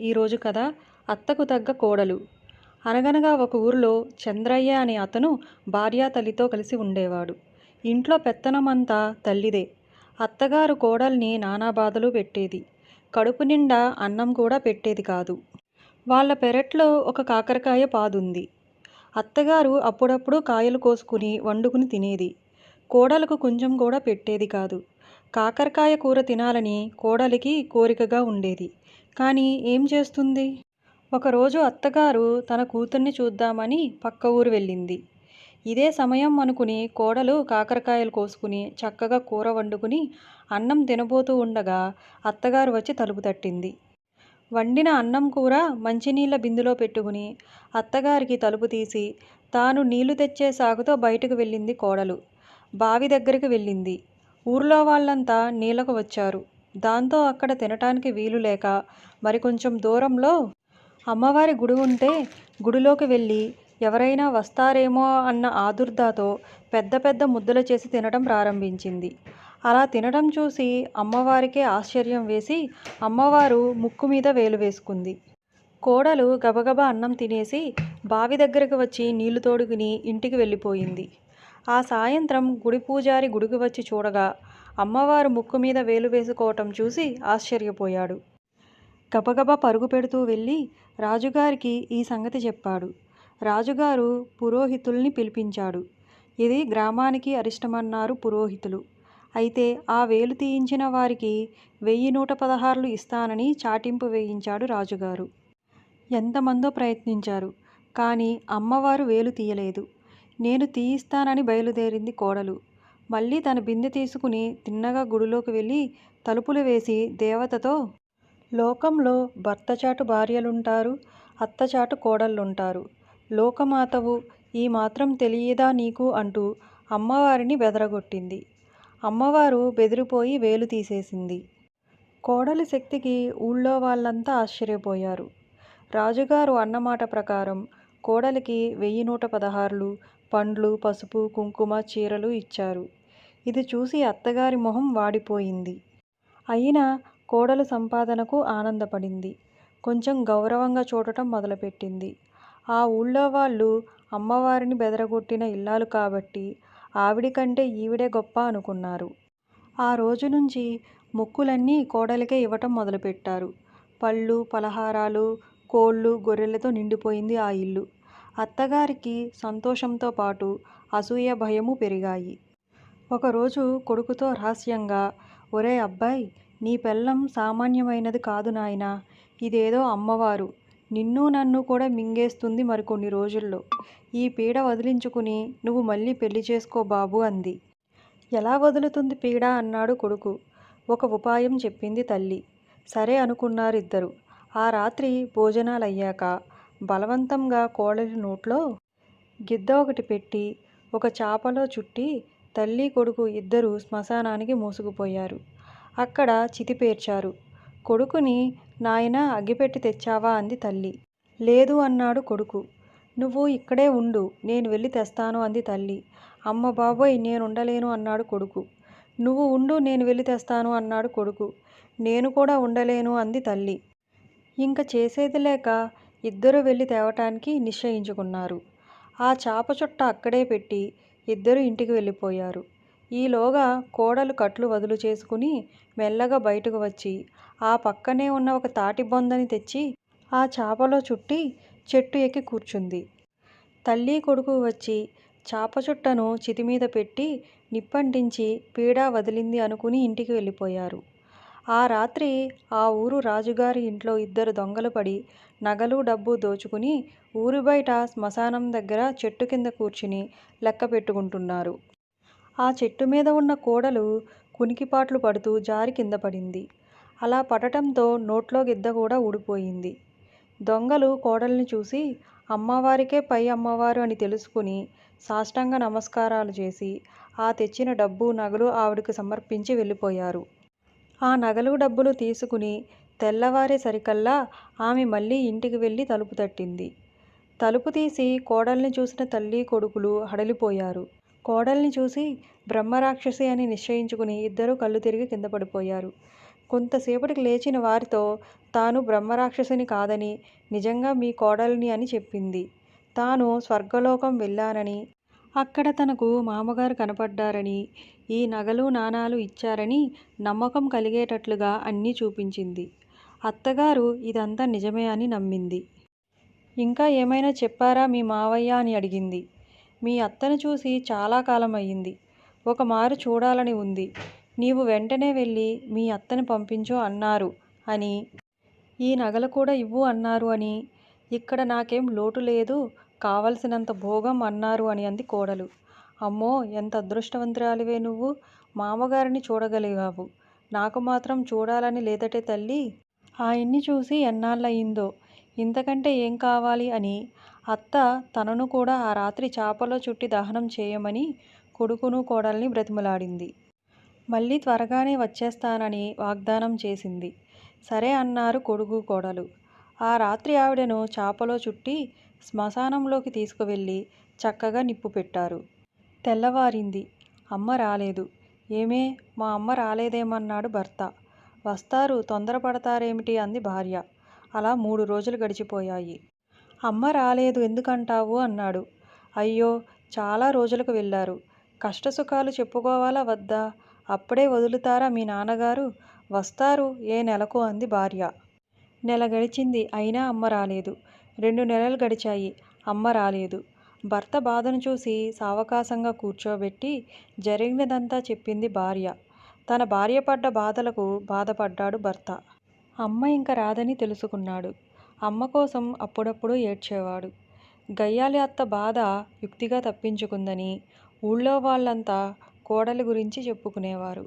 ఈరోజు కథ అత్తకు తగ్గ కోడలు. అనగనగా ఒక ఊరిలో చంద్రయ్య అనే అతను భార్య తల్లితో కలిసి ఉండేవాడు. ఇంట్లో పెత్తనమంతా తల్లిదే. అత్తగారు కోడల్ని నానా బాధలు పెట్టేది. కడుపు నిండా అన్నం కూడా పెట్టేది కాదు. వాళ్ళ పెరట్లో ఒక కాకరకాయ పాదుంది. అత్తగారు అప్పుడప్పుడు కాయలు కోసుకుని వండుకుని తినేది. కోడలకు కొంచెం కూడా పెట్టేది కాదు. కాకరకాయ కూర తినాలని కోడలికి కోరికగా ఉండేది. కానీ ఏం చేస్తుంది? ఒకరోజు అత్తగారు తన కూతుర్ని చూద్దామని పక్క ఊరు వెళ్ళింది. ఇదే సమయం అనుకుని కోడలు కాకరకాయలు కోసుకుని చక్కగా కూర వండుకుని అన్నం తినబోతూ ఉండగా అత్తగారు వచ్చి తలుపు తట్టింది. వండిన అన్నం కూర మంచినీళ్ళ బిందులో పెట్టుకుని అత్తగారికి తలుపు తీసి తాను నీళ్ళు తెచ్చే సాగుతో బయటకు వెళ్ళింది కోడలు. బావి దగ్గరికి వెళ్ళింది. ఊర్లో వాళ్ళంతా నీళ్ళకు వచ్చారు. దాంతో అక్కడ తినటానికి వీలు లేక మరికొంచెం దూరంలో అమ్మవారి గుడి ఉంటే గుడిలోకి వెళ్ళి ఎవరైనా వస్తారేమో అన్న ఆదుర్దాతో పెద్ద పెద్ద ముద్దలు చేసి తినడం ప్రారంభించింది. అలా తినడం చూసి అమ్మవారికే ఆశ్చర్యం వేసి అమ్మవారు ముక్కు మీద వేలు వేసుకుంది. కోడలు గబగబా అన్నం తినేసి బావి దగ్గరకు వచ్చి నీళ్ళు తోడుకుని ఇంటికి వెళ్ళిపోయింది. ఆ సాయంత్రం గుడి పూజారి గుడికి వచ్చి చూడగా అమ్మవారు ముక్కు మీద వేలు వేసుకోవటం చూసి ఆశ్చర్యపోయాడు. గబగబా పరుగు పెడుతూ వెళ్ళి రాజుగారికి ఈ సంగతి చెప్పాడు. రాజుగారు పురోహితుల్ని పిలిపించాడు. ఇది గ్రామానికి అరిష్టమన్నారు పురోహితులు. అయితే ఆ వేలు తీయించిన వారికి వెయ్యి నూట పదహారులు ఇస్తానని చాటింపు వేయించాడు రాజుగారు. ఎంతమందో ప్రయత్నించారు. కానీ అమ్మవారు వేలు తీయలేదు. నేను తీయిస్తానని బయలుదేరింది కోడలు. మళ్ళీ తన బిందె తీసుకుని తిన్నగా గుడిలోకి వెళ్ళి తలుపులు వేసి దేవతతో లోకంలో భర్తచాటు భార్యలుంటారు అత్తచాటు కోడళ్ళుంటారు. లోకమాతవు ఈ మాత్రం తెలియదా నీకు అంటూ అమ్మవారిని బెదరగొట్టింది. అమ్మవారు బెదిరిపోయి వేలు తీసేసింది. కోడలి శక్తికి ఊళ్ళో వాళ్ళంతా ఆశ్చర్యపోయారు. రాజుగారు అన్నమాట ప్రకారం కోడలికి వెయ్యి నూట పదహారులు పండ్లు పసుపు కుంకుమ చీరలు ఇచ్చారు. ఇది చూసి అత్తగారి మొహం వాడిపోయింది. అయినా కోడలు సంపాదనకు ఆనందపడింది. కొంచెం గౌరవంగా చూడటం మొదలుపెట్టింది. ఆ ఊళ్ళో వాళ్ళు అమ్మవారిని బెదరగొట్టిన ఇల్లాలు కాబట్టి ఆవిడికంటే ఈవిడే గొప్ప అనుకున్నారు. ఆ రోజు నుంచి మొక్కులన్నీ కోడలికే ఇవ్వటం మొదలుపెట్టారు. పళ్ళు పలహారాలు కోళ్ళు గొర్రెలతో నిండిపోయింది ఆ ఇల్లు. అత్తగారికి సంతోషంతో పాటు అసూయ భయము పెరిగాయి. ఒకరోజు కొడుకుతో రహస్యంగా ఒరే అబ్బాయి నీ పెళ్ళం సామాన్యమైనది కాదు నాయనా ఇదేదో అమ్మవారు నిన్ను నన్ను కూడా మింగేస్తుంది మరికొన్ని రోజుల్లో. ఈ పీడ వదిలించుకుని నువ్వు మళ్ళీ పెళ్ళి చేసుకో బాబు అంది. ఎలా వదులుతుంది పీడ? అన్నాడు కొడుకు. ఒక ఉపాయం చెప్పింది తల్లి. సరే అనుకున్నారు ఇద్దరు ఆ రాత్రి భోజనాలయ్యాక బలవంతంగా కోడలి నోట్లో గిద్ద ఒకటి పెట్టి ఒక చాపలో చుట్టి తల్లి కొడుకు ఇద్దరు శ్మశానానికి మోసుకుపోయారు. అక్కడ చితి పేర్చారు. కొడుకుని నాయన అగ్గిపెట్టి తెచ్చావా? అంది తల్లి. లేదు అన్నాడు కొడుకు. నువ్వు ఇక్కడే ఉండు నేను వెళ్ళి తెస్తాను అంది తల్లి. అమ్మ బాబోయ్ నేనుండలేను అన్నాడు కొడుకు. నువ్వు ఉండు నేను వెళ్ళి తెస్తాను అన్నాడు కొడుకు. నేను కూడా ఉండలేను అంది తల్లి. ఇంక చేసేది లేక ఇద్దరు వెళ్ళి తేవటానికి నిశ్చయించుకున్నారు. ఆ చాప చుట్ట అక్కడే పెట్టి ఇద్దరు ఇంటికి వెళ్ళిపోయారు. ఈలోగా కోడలు కట్లు వదులు చేసుకుని మెల్లగా బయటకు వచ్చి ఆ పక్కనే ఉన్న ఒక తాటి బొందని తెచ్చి ఆ చాపలో చుట్టి చెట్టు ఎక్కి కూర్చుంది. తల్లి కొడుకు వచ్చి చాప చుట్టను చితిమీద పెట్టి నిప్పంటించి పీడ వదిలింది అనుకుని ఇంటికి వెళ్ళిపోయారు. ఆ రాత్రి ఆ ఊరు రాజుగారి ఇంట్లో ఇద్దరు దొంగలు పడి నగలు డబ్బు దోచుకుని ఊరి బయట శ్మశానం దగ్గర చెట్టు కింద కూర్చుని లెక్క పెట్టుకుంటున్నారు. ఆ చెట్టు మీద ఉన్న కోడలు కునికిపాట్లు పడుతూ జారి కింద పడింది. అలా పడటంతో నోట్లో గిద్ద కూడా ఊడిపోయింది. దొంగలు కోడల్ని చూసి అమ్మవారికే పై అమ్మవారు అని తెలుసుకుని సాష్టంగ నమస్కారాలు చేసి ఆ తెచ్చిన డబ్బు నగలు ఆవిడకు సమర్పించి వెళ్ళిపోయారు. ఆ నగలు డబ్బులు తీసుకుని తెల్లవారేసరికల్లా ఆమె మళ్ళీ ఇంటికి వెళ్ళి తలుపు తట్టింది. తలుపు తీసి కోడల్ని చూసిన తల్లి కొడుకులు హడలిపోయారు. కోడల్ని చూసి బ్రహ్మరాక్షసి అని నిశ్చయించుకుని ఇద్దరూ కళ్ళు తిరిగి కింద పడిపోయారు. కొంతసేపటికి లేచిన వారితో తాను బ్రహ్మరాక్షసిని కాదని నిజంగా మీ కోడలిని అని చెప్పింది. తాను స్వర్గలోకం వెళ్ళానని అక్కడ తనకు మామగారు కనపడ్డారని ఈ నగలు నాణాలు ఇచ్చారని నమ్మకం కలిగేటట్లుగా అన్నీ చూపించింది. అత్తగారు ఇదంతా నిజమే అని నమ్మింది. ఇంకా ఏమైనా చెప్పారా మీ మావయ్య అని అడిగింది. మీ అత్తను చూసి చాలా కాలం అయ్యింది ఒక మారు చూడాలని ఉంది. నీవు వెంటనే వెళ్ళి మీ అత్తని పంపించు అన్నారు అని. ఈ నగలు కూడా ఇవ్వు అన్నారు అని. ఇక్కడ నాకేం లోటు లేదు. కావలసినంత భోగం అన్నారు అని అంది కోడలు. అమ్మో ఎంత అదృష్టవంతురాలివే నువ్వు. మామగారిని చూడగలిగావు. నాకు మాత్రం చూడాలని లేదటే తల్లి. ఆయన్ని చూసి ఎన్నాళ్ళయిందో? ఇంతకంటే ఏం కావాలి అని. అత్త తనను కూడా ఆ రాత్రి చేపలో చుట్టి దహనం చేయమని కొడుకును కోడల్ని బ్రతిమలాడింది. మళ్ళీ త్వరగానే వచ్చేస్తానని వాగ్దానం చేసింది. సరే అన్నారు కొడుకు కోడలు. ఆ రాత్రి ఆవిడను చేపలో చుట్టి శ్మశానంలోకి తీసుకువెళ్ళి చక్కగా నిప్పు పెట్టారు. తెల్లవారింది. అమ్మ రాలేదు. ఏమే? మా అమ్మ రాలేదేమన్నాడు భర్త. వస్తారు తొందరపడతారేమిటి? అంది భార్య. అలా మూడు రోజులు గడిచిపోయాయి. అమ్మ రాలేదు ఎందుకంటావు? అన్నాడు. అయ్యో చాలా రోజులకు వెళ్ళారు. కష్టసుఖాలు చెప్పుకోవాలా వద్దా? అప్పుడే వదులుతారా మీ నాన్నగారు? వస్తారు ఏ నెలకు? అంది భార్య. నెల గడిచింది అయినా అమ్మ రాలేదు. రెండు నెలలు గడిచాయి. అమ్మ రాలేదు. భర్త బాధను చూసి సావకాశంగా కూర్చోబెట్టి జరిగినదంతా చెప్పింది భార్య. తన భార్య పడ్డ బాధలకు బాధపడ్డాడు భర్త. అమ్మ ఇంక రాదని తెలుసుకున్నాడు. అమ్మ కోసం అప్పుడప్పుడు ఏడ్చేవాడు. గయ్యాలి అత్త బాధ యుక్తిగా తప్పించుకుందని ఊళ్ళో వాళ్ళంతా కోడలి గురించి చెప్పుకునేవారు.